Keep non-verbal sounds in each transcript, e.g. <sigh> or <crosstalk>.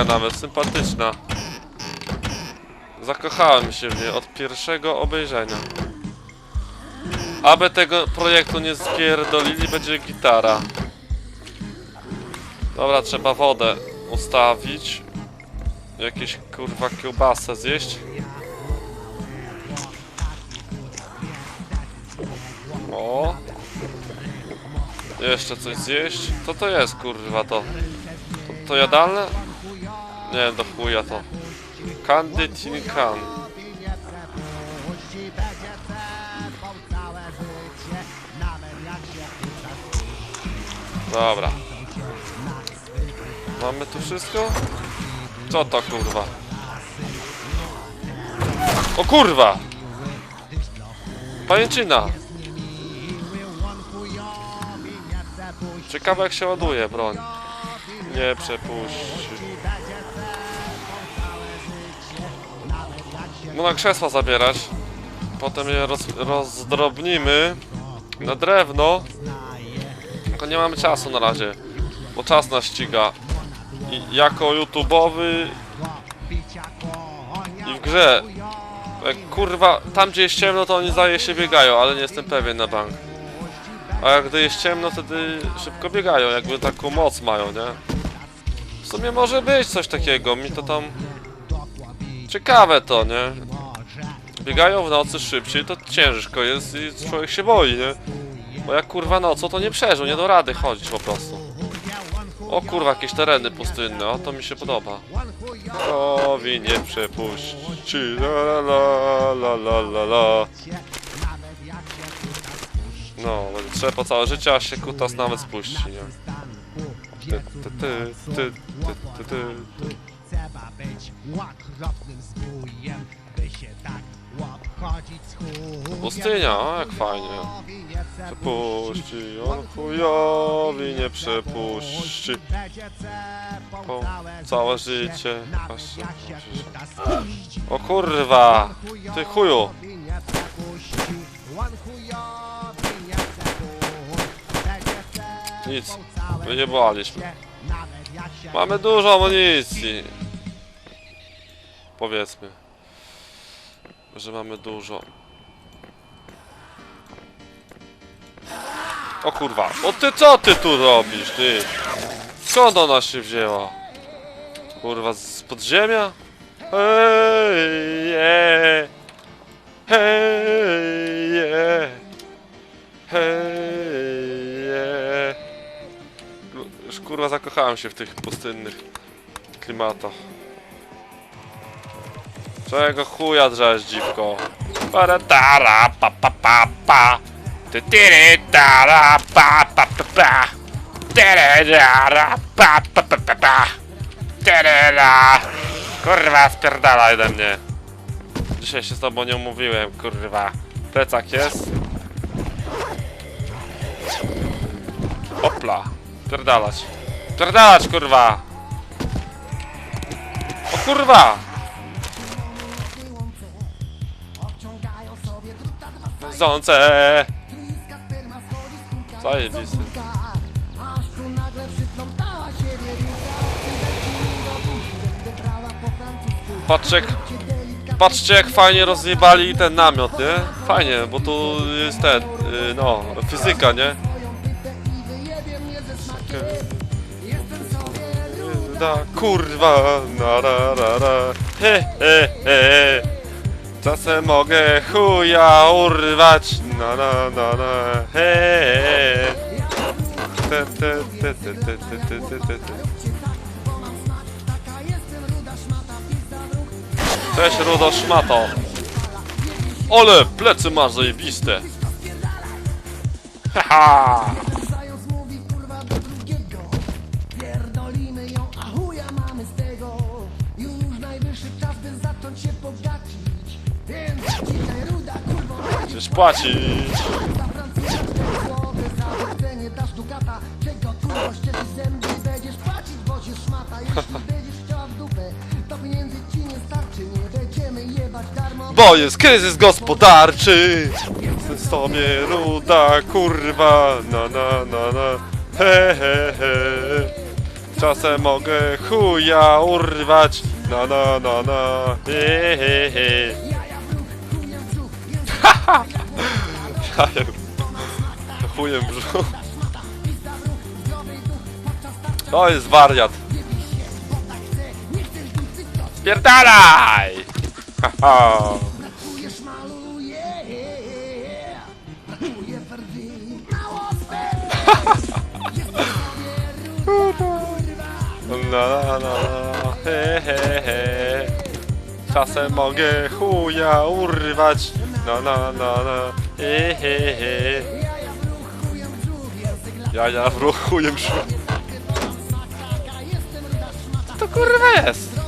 dziewczynka nawet, sympatyczna. Zakochałem się w niej od pierwszego obejrzenia. Aby tego projektu nie spierdolili, będzie gitara. Dobra, trzeba wodę ustawić. Jakieś kurwa kiełbasę zjeść. O. Jeszcze coś zjeść. Co to jest kurwa to? To, to jadalne? Nie do chuja to. Candy Tin Can. Dobra. Mamy tu wszystko? Co to kurwa? O kurwa! Pajęczyna! Ciekawe jak się ładuje broń. Nie przepuści. No na krzesła zabierać. Potem je roz, rozdrobnimy na drewno. Tylko nie mamy czasu na razie, bo czas nas ściga. I jako YouTubeowy i w grze. Jak kurwa, tam gdzie jest ciemno, to oni zdaje się biegają, ale nie jestem pewien na bank. A jak gdy jest ciemno, wtedy szybko biegają, jakby taką moc mają, nie? W sumie może być coś takiego, mi to tam... Ciekawe to, nie? Biegają w nocy szybciej, to ciężko jest i człowiek się boi, nie? Bo jak kurwa nocą, to nie przeżył, nie do rady chodzić po prostu. O kurwa, jakieś tereny pustynne, o to mi się podoba. Owi nie przepuści, la la la la la la. No, będzie trzeba całe życie, a się kutas nawet spuści, nie? Ty, ty, ty, ty, ty, ty, ty. Być okropnym zbójem, by się tak z. Pustynia, o, jak fajnie. Przepuści, on chujowi nie przepuści. Całe życie. O kurwa, ty chuju. Nic, wyjebaliśmy. Mamy dużo amunicji. Powiedzmy. Że mamy dużo. O kurwa. O ty co ty tu robisz, ty? Skąd ona się wzięła? Kurwa, z podziemia? Hej. Hej. Hej. Już kurwa zakochałem się w tych pustynnych klimatach. Czego chuja drzesz, dziwko? Para tara pa pa pa pa. Ty tyry tara pa pa pa pa. Tyry pa pa pa pa pa. Tyry Kurwa spierdalaj ode mnie. Dzisiaj się z tobą nie umówiłem, kurwa. Plecak jest? Opla. Pierdalać Pierdalać, kurwa. O kurwa Zące Zajebisty Patrzcie patrzcie jak fajnie rozjebali ten namiot, nie? Fajnie, bo tu jest ten, y, no, fizyka, nie? Da, kurwa, na ra ra ra, he he he. Czasem mogę chuja urwać, na na na na, he he. Te, te, te, te, te, te, te, te, te, te. Cześć Rudo Szmato. Ole, plecy masz zajebiste. Haha. Jebać darmo <laughs> Bo jest kryzys gospodarczy. Chcę sobie ruda kurwa. Na na na na. He he he. Czasem mogę chuja urwać. Na na na na. He he he. Jajem. Chujem brzuch. To jest wariat. Spierdalaj! Na na na na. He he he. Czasem mogę chuja urwać. Na na na na. He he he. Jaja w ruch chujem brzuch. Co to kurwa jest?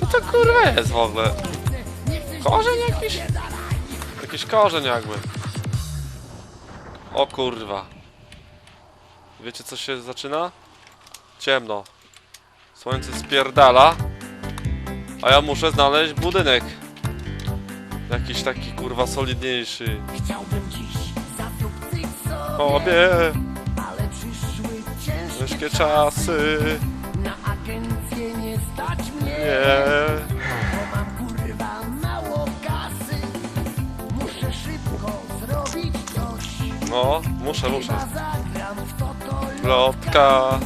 Co to kurwa jest w ogóle? Korzeń jakiś? Jakiś korzeń jakby. O kurwa. Wiecie co się zaczyna? Ciemno. Słońce spierdala. A ja muszę znaleźć budynek. Jakiś taki kurwa solidniejszy. Chciałbym dziś zadupcyć sobie, Obie ale przyszły ciężkie ciężkie czasy. Na agencję nie stać mnie, Nie. bo mam kurwa mało kasy. Muszę szybko zrobić coś. No, muszę, muszę. Chyba zagram w to to Lotka.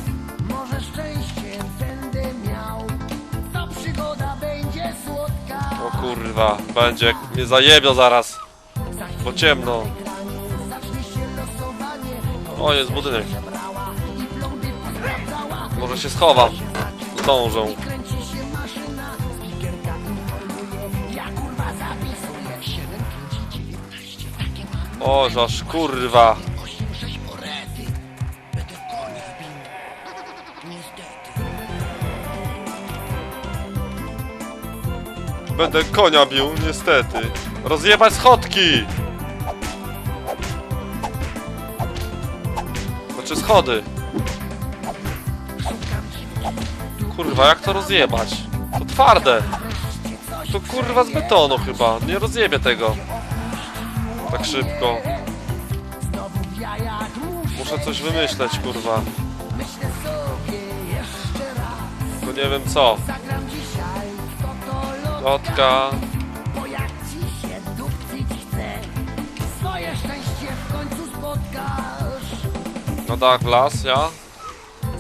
Kurwa, będzie mnie zajebią zaraz. Bo ciemno. O, jest budynek. Może się schowam. Zdążą. Kręci się maszyna, Będę konia bił, niestety. Rozjebać schodki! Znaczy schody. Kurwa, jak to rozjebać? To twarde. To kurwa z betonu chyba. Nie rozjebie tego. Tak szybko. Muszę. Coś wymyśleć, kurwa. To nie wiem co. Lotka. Bo jak ci się dupcyć chce, swoje szczęście w końcu spotkasz. No tak, w las, ja.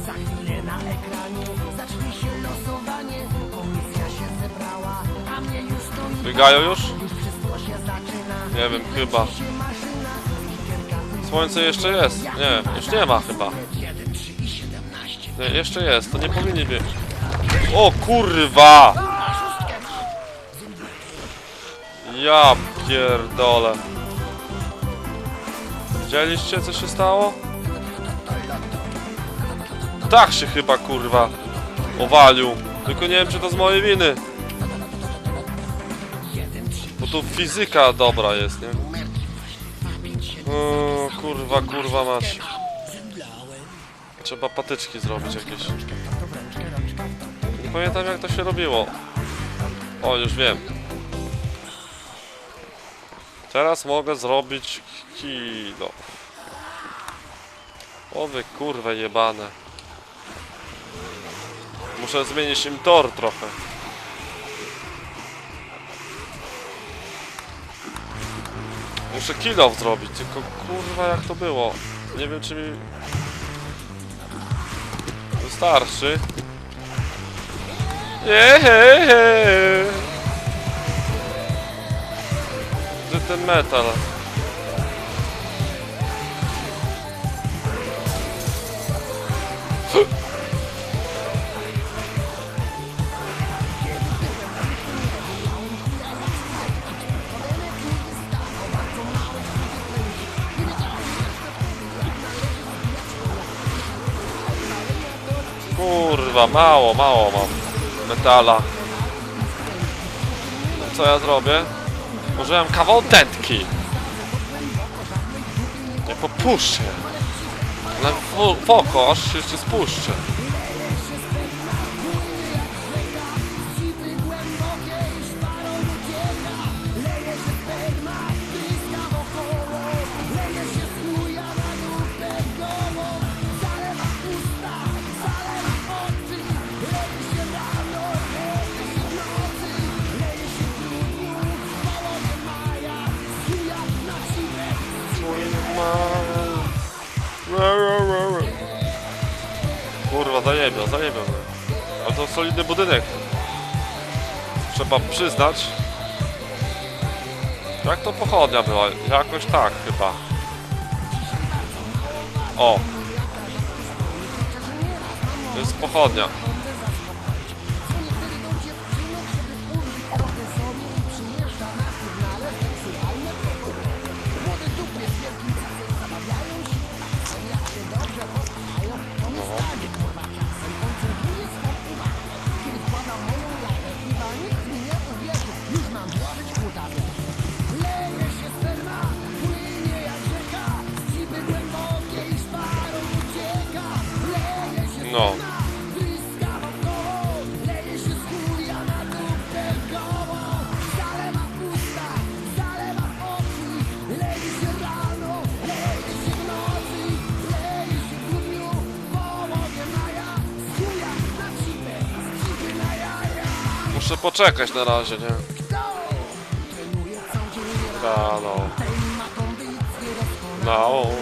Za chwilę na ekranie zacznie się losowanie. Komisja się zebrała, a mnie już to Biegają już? Już wszystko się zaczyna. Nie wiem, chyba. Się maszyna, spikerka Słońce jeszcze jest. Nie, już nie ma chyba. 1, 3 i 17. Nie, jeszcze jest, to nie powinni być. O kurwa! Ja pierdolę. Widzieliście co się stało? Tak się chyba kurwa owalił. Tylko nie wiem czy to z mojej winy. Bo tu fizyka dobra jest, nie? O, kurwa, kurwa mać. Trzeba patyczki zrobić jakieś. Nie pamiętam jak to się robiło. O, już wiem. Teraz mogę zrobić kilo. O wy kurwa jebane. Muszę zmienić im tor trochę. Muszę kilo zrobić, tylko kurwa jak to było. Nie wiem czy mi wystarczy. Jehehe. Gdzie ten metal? Kurwa, mało, mało mam metala. Co ja zrobię? Użyłem kawał dętki. Nie popuszczę. Ale w, w jeszcze spuszczę. Zajebią. no. Ale to solidny budynek. Trzeba przyznać. Jak to pochodnia była? Jakoś tak chyba. O! To jest pochodnia. Poczekać na razie, nie? Da, no. No.